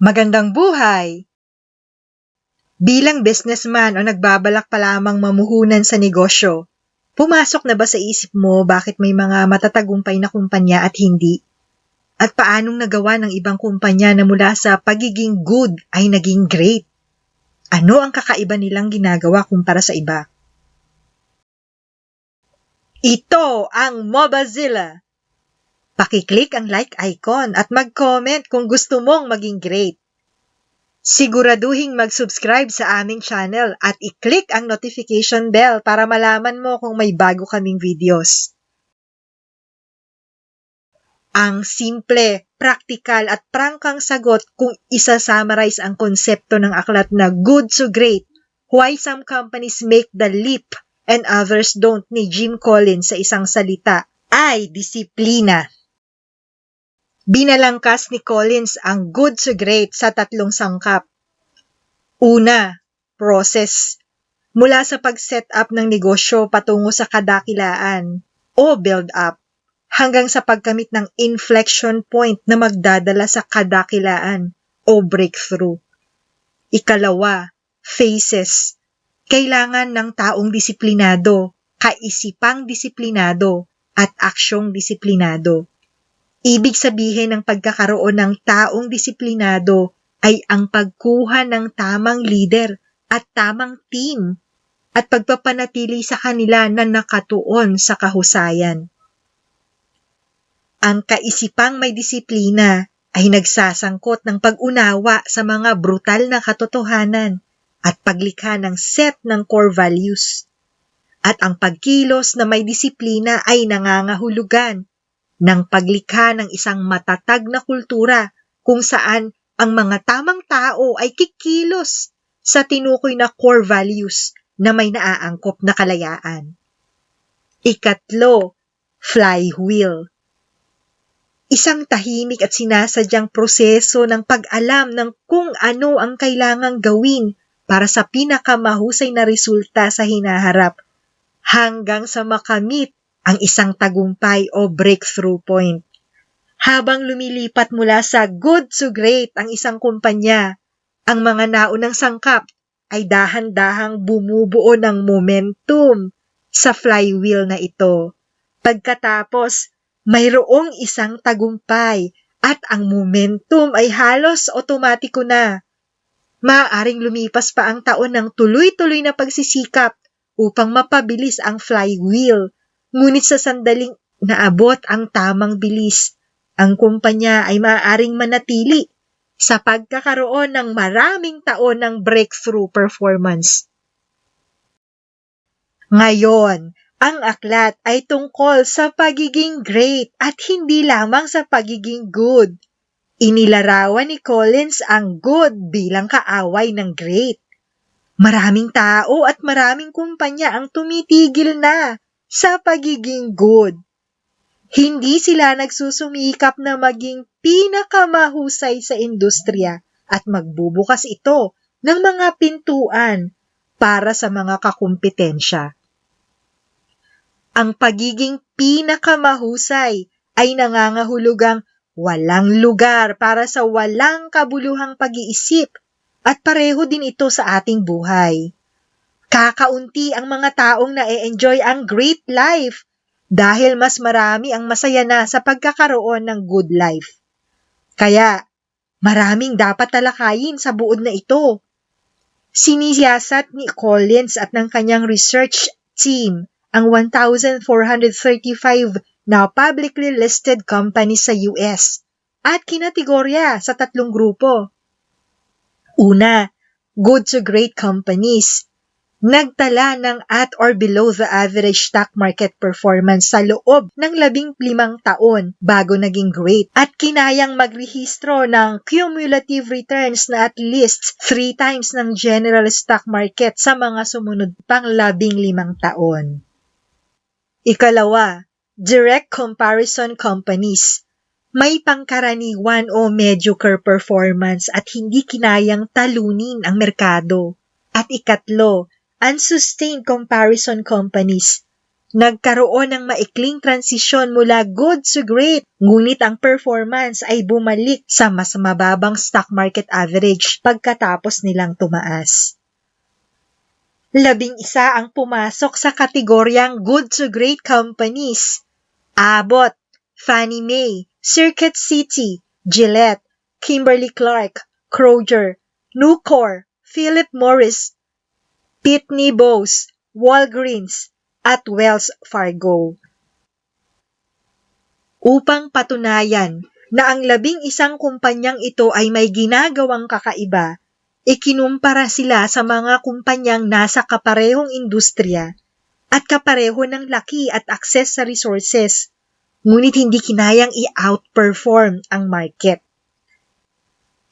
Magandang buhay! Bilang businessman o nagbabalak pa lamang mamuhunan sa negosyo, pumasok na ba sa isip mo bakit may mga matatagumpay na kumpanya at hindi? At paanong nagawa ng ibang kumpanya na mula sa pagiging good ay naging great? Ano ang kakaiba nilang ginagawa kumpara sa iba? Ito ang Mobazilla! Pakiclick ang like icon at mag-comment kung gusto mong maging great. Siguraduhing mag-subscribe sa aming channel at i-click ang notification bell para malaman mo kung may bago kaming videos. Ang simple, praktikal at prangkang sagot kung isa-summarize ang konsepto ng aklat na Good to Great, Why Some Companies Make the Leap and Others Don't ni Jim Collins sa isang salita ay disiplina. Binalangkas ni Collins ang good to great sa tatlong sangkap. Una, process. Mula sa pag-set up ng negosyo patungo sa kadakilaan o build up hanggang sa pagkamit ng inflection point na magdadala sa kadakilaan o breakthrough. Ikalawa, phases. Kailangan ng taong disiplinado, kaisipang disiplinado, at aksyong disiplinado. Ibig sabihin ng pagkakaroon ng taong disiplinado ay ang pagkuha ng tamang leader at tamang team at pagpapanatili sa kanila na nakatuon sa kahusayan. Ang kaisipang may disiplina ay nagsasangkot ng pag-unawa sa mga brutal na katotohanan at paglikha ng set ng core values. At ang pagkilos na may disiplina ay nangangahulugan ng paglikha ng isang matatag na kultura kung saan ang mga tamang tao ay kikilos sa tinukoy na core values na may naaangkop na kalayaan. Ikatlo, flywheel. Isang tahimik at sinasadyang proseso ng pag-alam ng kung ano ang kailangang gawin para sa pinakamahusay na resulta sa hinaharap hanggang sa makamit ang isang tagumpay o breakthrough point. Habang lumilipat mula sa good to great ang isang kumpanya, ang mga naunang sangkap ay dahan-dahang bumubuo ng momentum sa flywheel na ito. Pagkatapos, mayroong isang tagumpay at ang momentum ay halos otomatiko na. Maaring lumipas pa ang taon ng tuloy-tuloy na pagsisikap upang mapabilis ang flywheel Ngunit sa sandaling naabot ang tamang bilis, ang kumpanya ay maaaring manatili sa pagkakaroon ng maraming taon ng breakthrough performance. Ngayon, ang aklat ay tungkol sa pagiging great at hindi lamang sa pagiging good. Inilarawan ni Collins ang good bilang kaaway ng great. Maraming tao at maraming kumpanya ang tumitigil na sa pagiging good. Hindi sila nagsusumikap na maging pinakamahusay sa industriya at magbubukas ito ng mga pintuan para sa mga kakumpetensya. Ang pagiging pinakamahusay ay nangangahulugang walang lugar para sa walang kabuluhang pag-iisip at pareho din ito sa ating buhay. Kakaunti ang mga taong na-enjoy ang great life dahil mas marami ang masaya na sa pagkakaroon ng good life. Kaya, maraming dapat talakayin sa buod na ito. Sinisiyasat ni Collins at ng kanyang research team ang 1,435 na publicly listed companies sa US at kinategorya sa tatlong grupo. Una, good to great companies nagtala ng at or below the average stock market performance sa loob ng labing limang taon bago naging great at kinayang magrehistro ng cumulative returns na at least three times ng general stock market sa mga sumunod pang labing limang taon. Ikalawa, direct comparison companies may pangkaraniwan o mediocre performance at hindi kinayang talunin ang merkado. At ikatlo, unsustained comparison companies. Nagkaroon ng maikling transisyon mula good to great, ngunit ang performance ay bumalik sa mas mababang stock market average pagkatapos nilang tumaas. Labing isa ang pumasok sa kategoryang good to great companies. Abbott, Fannie Mae, Circuit City, Gillette, Kimberly-Clark, Kroger, Nucor, Philip Morris, Pitney Bowes, Walgreens, at Wells Fargo. Upang patunayan na ang labing isang kumpanyang ito ay may ginagawang kakaiba, ikinumpara sila sa mga kumpanyang nasa kaparehong industriya at kapareho ng laki at access sa resources, ngunit hindi kinayang i-outperform ang market.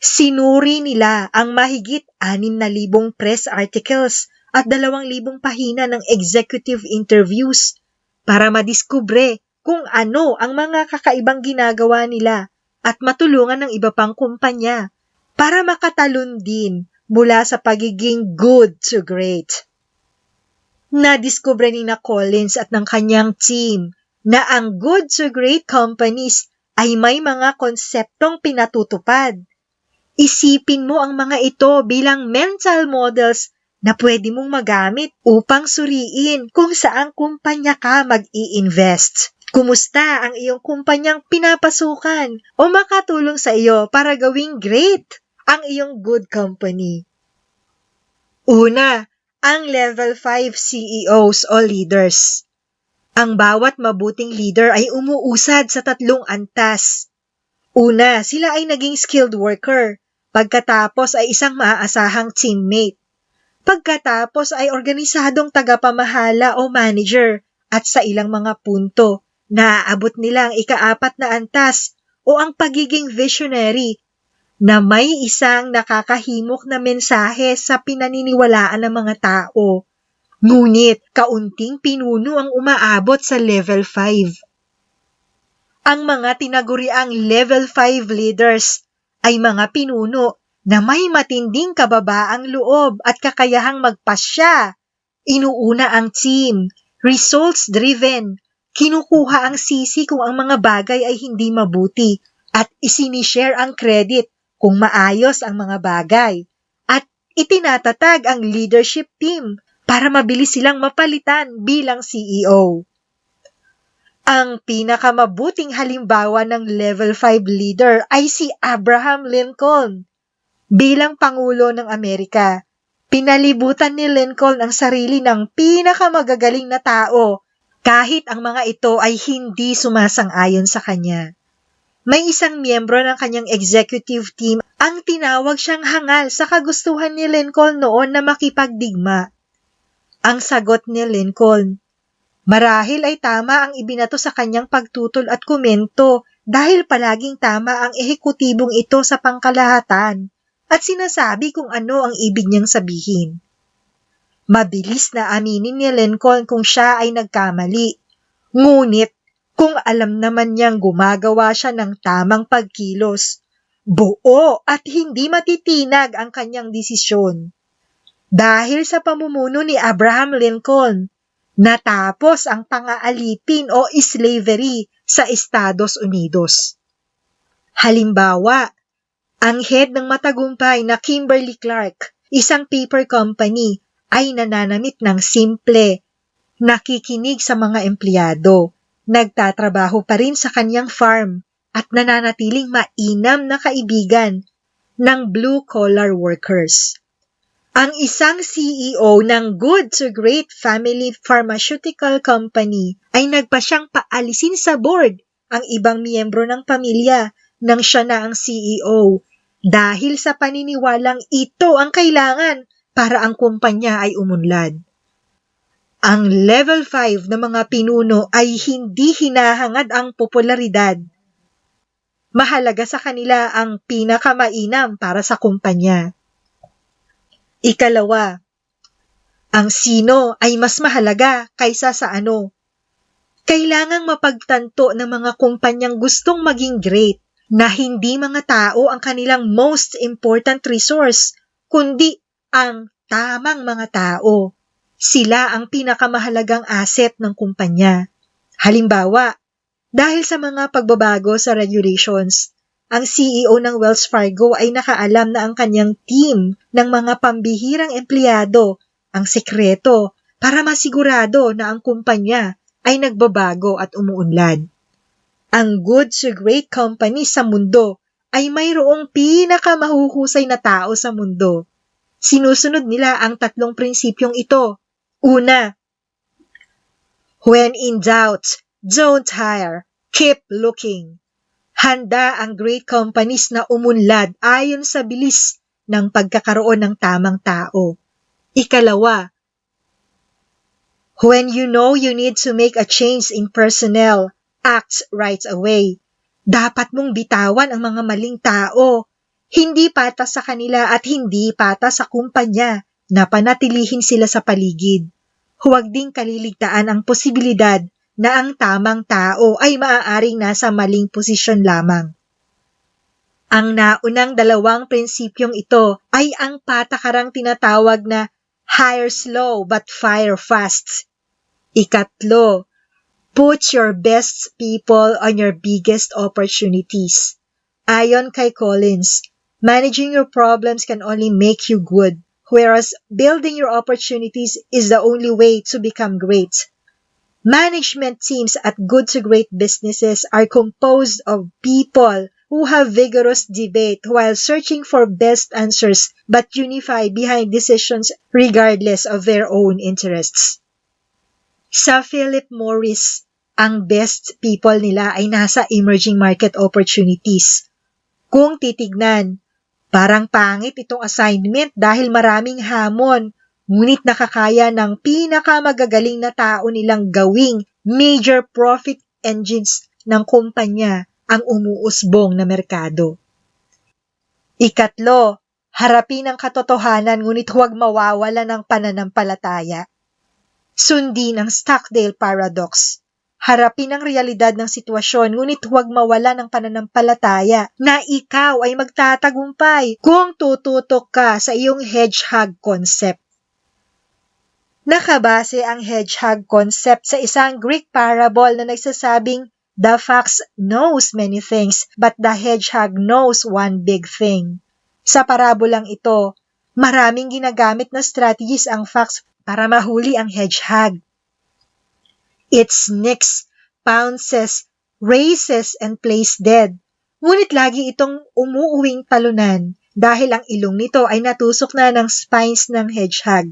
Sinuri nila ang mahigit 6,000 press articles at 2,000 pahina ng executive interviews para madiskubre kung ano ang mga kakaibang ginagawa nila at matulungan ng iba pang kumpanya para makatalon din mula sa pagiging good to great. Nadiskubre ni na Collins at ng kanyang team na ang good to great companies ay may mga konseptong pinatutupad Isipin mo ang mga ito bilang mental models na pwede mong magamit upang suriin kung saang kumpanya ka mag-i-invest. Kumusta ang iyong kumpanyang pinapasukan o makatulong sa iyo para gawing great ang iyong good company? Una, ang level 5 CEOs o leaders. Ang bawat mabuting leader ay umuusad sa tatlong antas. Una, sila ay naging skilled worker Pagkatapos ay isang maaasahang teammate. Pagkatapos ay organisadong tagapamahala o manager at sa ilang mga punto, naaabot nila ang ikaapat na antas o ang pagiging visionary na may isang nakakahimok na mensahe sa pinaniniwalaan ng mga tao. Ngunit kaunting pinuno ang umaabot sa level 5. Ang mga tinaguriang level 5 leaders ay mga pinuno na may matinding kababaang loob at kakayahang magpasya. Inuuna ang team, results-driven, kinukuha ang sisi kung ang mga bagay ay hindi mabuti at isinishare ang credit kung maayos ang mga bagay. At itinatatag ang leadership team para mabilis silang mapalitan bilang CEO. Ang pinakamabuting halimbawa ng level 5 leader ay si Abraham Lincoln. Bilang Pangulo ng Amerika, pinalibutan ni Lincoln ang sarili ng pinakamagagaling na tao kahit ang mga ito ay hindi sumasang-ayon sa kanya. May isang miyembro ng kanyang executive team ang tinawag siyang hangal sa kagustuhan ni Lincoln noon na makipagdigma. Ang sagot ni Lincoln, Marahil ay tama ang ibinato sa kanyang pagtutol at komento dahil palaging tama ang ehekutibong ito sa pangkalahatan at sinasabi kung ano ang ibig niyang sabihin. Mabilis na aminin ni Lincoln kung siya ay nagkamali. Ngunit kung alam naman niyang gumagawa siya ng tamang pagkilos, buo at hindi matitinag ang kanyang desisyon. Dahil sa pamumuno ni Abraham Lincoln, natapos ang pangaalipin o slavery sa Estados Unidos. Halimbawa, ang head ng matagumpay na Kimberly-Clark, isang paper company, ay nananamit ng simple, nakikinig sa mga empleyado, nagtatrabaho pa rin sa kanyang farm, at nananatiling mainam na kaibigan ng blue-collar workers. Ang isang CEO ng Good to Great Family Pharmaceutical Company ay nagpa siyang paalisin sa board ang ibang miyembro ng pamilya nang siya na ang CEO dahil sa paniniwalang ito ang kailangan para ang kumpanya ay umunlad. Ang level 5 na mga pinuno ay hindi hinahangad ang popularidad. Mahalaga sa kanila ang pinakamainam para sa kumpanya. Ikalawa, ang sino ay mas mahalaga kaysa sa ano. Kailangang mapagtanto ng mga kumpanyang gustong maging great na hindi mga tao ang kanilang most important resource, kundi ang tamang mga tao. Sila ang pinakamahalagang asset ng kumpanya. Halimbawa, dahil sa mga pagbabago sa regulations, ang CEO ng Wells Fargo ay nakaalam na ang kanyang team ng mga pambihirang empleyado ang sekreto para masigurado na ang kumpanya ay nagbabago at umuunlad. Ang good to great company sa mundo ay mayroong pinakamahuhusay na tao sa mundo. Sinusunod nila ang tatlong prinsipyong ito. Una, when in doubt, don't hire, keep looking. Handa ang great companies na umunlad ayon sa bilis ng pagkakaroon ng tamang tao. Ikalawa, when you know you need to make a change in personnel, act right away. Dapat mong bitawan ang mga maling tao. Hindi patas sa kanila at hindi patas sa kumpanya na panatilihin sila sa paligid. Huwag ding kaliligtaan ang posibilidad na ang tamang tao ay maaaring nasa maling posisyon lamang. Ang naunang dalawang prinsipyong ito ay ang patakarang tinatawag na hire slow but fire fast. Ikatlo, put your best people on your biggest opportunities. Ayon kay Collins, managing your problems can only make you good, whereas building your opportunities is the only way to become great. Management teams at good to great businesses are composed of people who have vigorous debate while searching for best answers but unify behind decisions regardless of their own interests. Sa Philip Morris, ang best people nila ay nasa emerging market opportunities. Kung titignan, parang pangit itong assignment dahil maraming hamon, ngunit nakakaya ng pinakamagagaling na tao nilang gawing major profit engines ng kumpanya ang umuusbong na merkado. Ikatlo, harapin ang katotohanan ngunit huwag mawawala ng pananampalataya. Sundin ang Stockdale Paradox. Harapin ang realidad ng sitwasyon ngunit huwag mawala ng pananampalataya na ikaw ay magtatagumpay kung tututok ka sa iyong hedgehog concept. Nakabase ang hedgehog concept sa isang Greek parable na nagsasabing The fox knows many things, but the hedgehog knows one big thing. Sa parabolang ito, maraming ginagamit na strategies ang fox para mahuli ang hedgehog. It sneaks, pounces, races, and plays dead. Ngunit lagi itong umuuwing talunan dahil ang ilong nito ay natusok na ng spines ng hedgehog.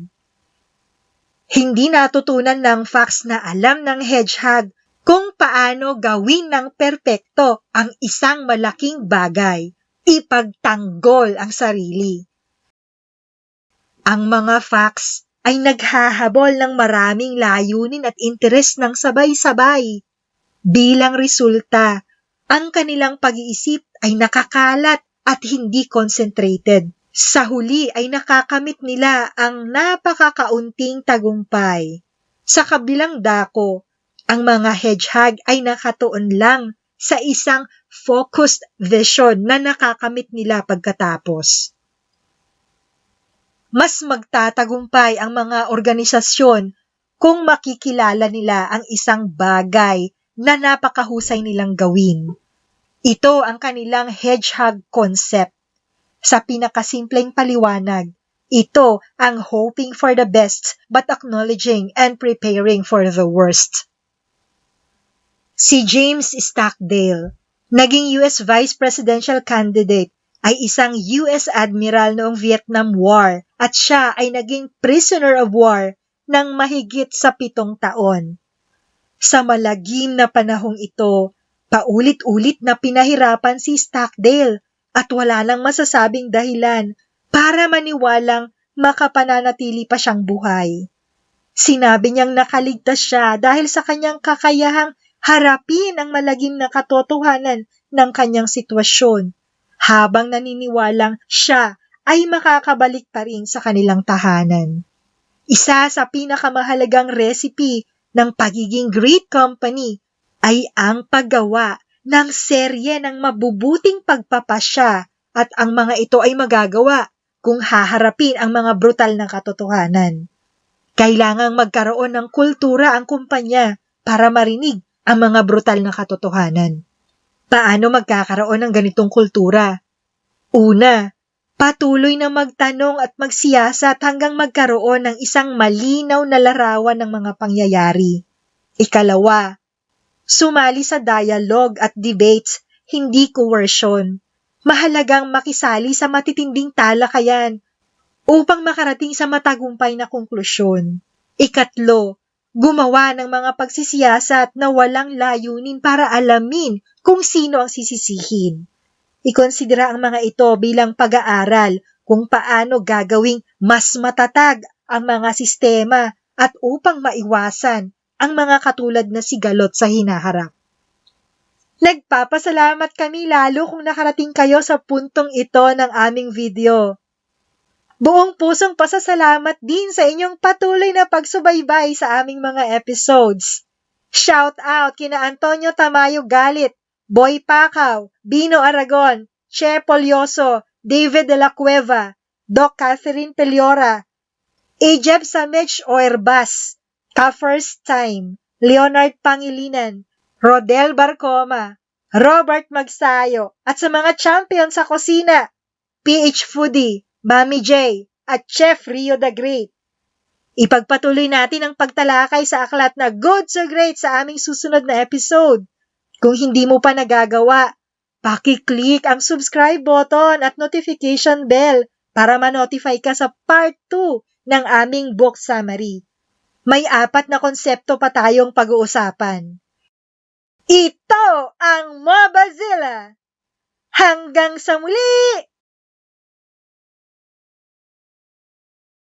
Hindi natutunan ng fox na alam ng hedgehog kung paano gawin ng perpekto ang isang malaking bagay, ipagtanggol ang sarili. Ang mga facts ay naghahabol ng maraming layunin at interes ng sabay-sabay. Bilang resulta, ang kanilang pag-iisip ay nakakalat at hindi concentrated. Sa huli ay nakakamit nila ang napakakaunting tagumpay. Sa kabilang dako, ang mga hedgehog ay nakatuon lang sa isang focused vision na nakakamit nila pagkatapos. Mas magtatagumpay ang mga organisasyon kung makikilala nila ang isang bagay na napakahusay nilang gawin. Ito ang kanilang hedgehog concept. Sa pinakasimpleng paliwanag, ito ang hoping for the best but acknowledging and preparing for the worst. Si James Stockdale, naging US Vice Presidential Candidate, ay isang US Admiral noong Vietnam War at siya ay naging prisoner of war ng mahigit sa pitong taon. Sa malagim na panahong ito, paulit-ulit na pinahirapan si Stockdale at wala nang masasabing dahilan para maniwalang makapananatili pa siyang buhay. Sinabi niyang nakaligtas siya dahil sa kanyang kakayahang harapin ang malagim na katotohanan ng kanyang sitwasyon habang naniniwalang siya ay makakabalik pa rin sa kanilang tahanan. Isa sa pinakamahalagang recipe ng pagiging great company ay ang paggawa ng serye ng mabubuting pagpapasya at ang mga ito ay magagawa kung haharapin ang mga brutal na katotohanan. Kailangang magkaroon ng kultura ang kumpanya para marinig ang mga brutal na katotohanan. Paano magkakaroon ng ganitong kultura? Una, patuloy na magtanong at magsiyasat hanggang magkaroon ng isang malinaw na larawan ng mga pangyayari. Ikalawa, sumali sa dialogue at debates, hindi coercion. Mahalagang makisali sa matitinding talakayan upang makarating sa matagumpay na konklusyon. Ikatlo, gumawa ng mga pagsisiyasat na walang layunin para alamin kung sino ang sisisihin. Ikonsidera ang mga ito bilang pag-aaral kung paano gagawing mas matatag ang mga sistema at upang maiwasan ang mga katulad na sigalot sa hinaharap. Nagpapasalamat kami lalo kung nakarating kayo sa puntong ito ng aming video. Buong pusong pasasalamat din sa inyong patuloy na pagsubaybay sa aming mga episodes. Shout out kina Antonio Tamayo Galit, Boy Pacau, Bino Aragon, Che Polioso, David de la Cueva, Doc Catherine Peliora, Ejeb Samech Oerbas, Ka First Time, Leonard Pangilinan, Rodel Barcoma, Robert Magsayo, at sa mga champion sa kusina, PH Foodie, Mami J, at Chef Rio the Great. Ipagpatuloy natin ang pagtalakay sa aklat na Good to Great sa aming susunod na episode. Kung hindi mo pa nagagawa, paki-click ang subscribe button at notification bell para ma-notify ka sa part 2 ng aming book summary. May apat na konsepto pa tayong pag-uusapan. Ito ang Mobazilla! Hanggang sa muli!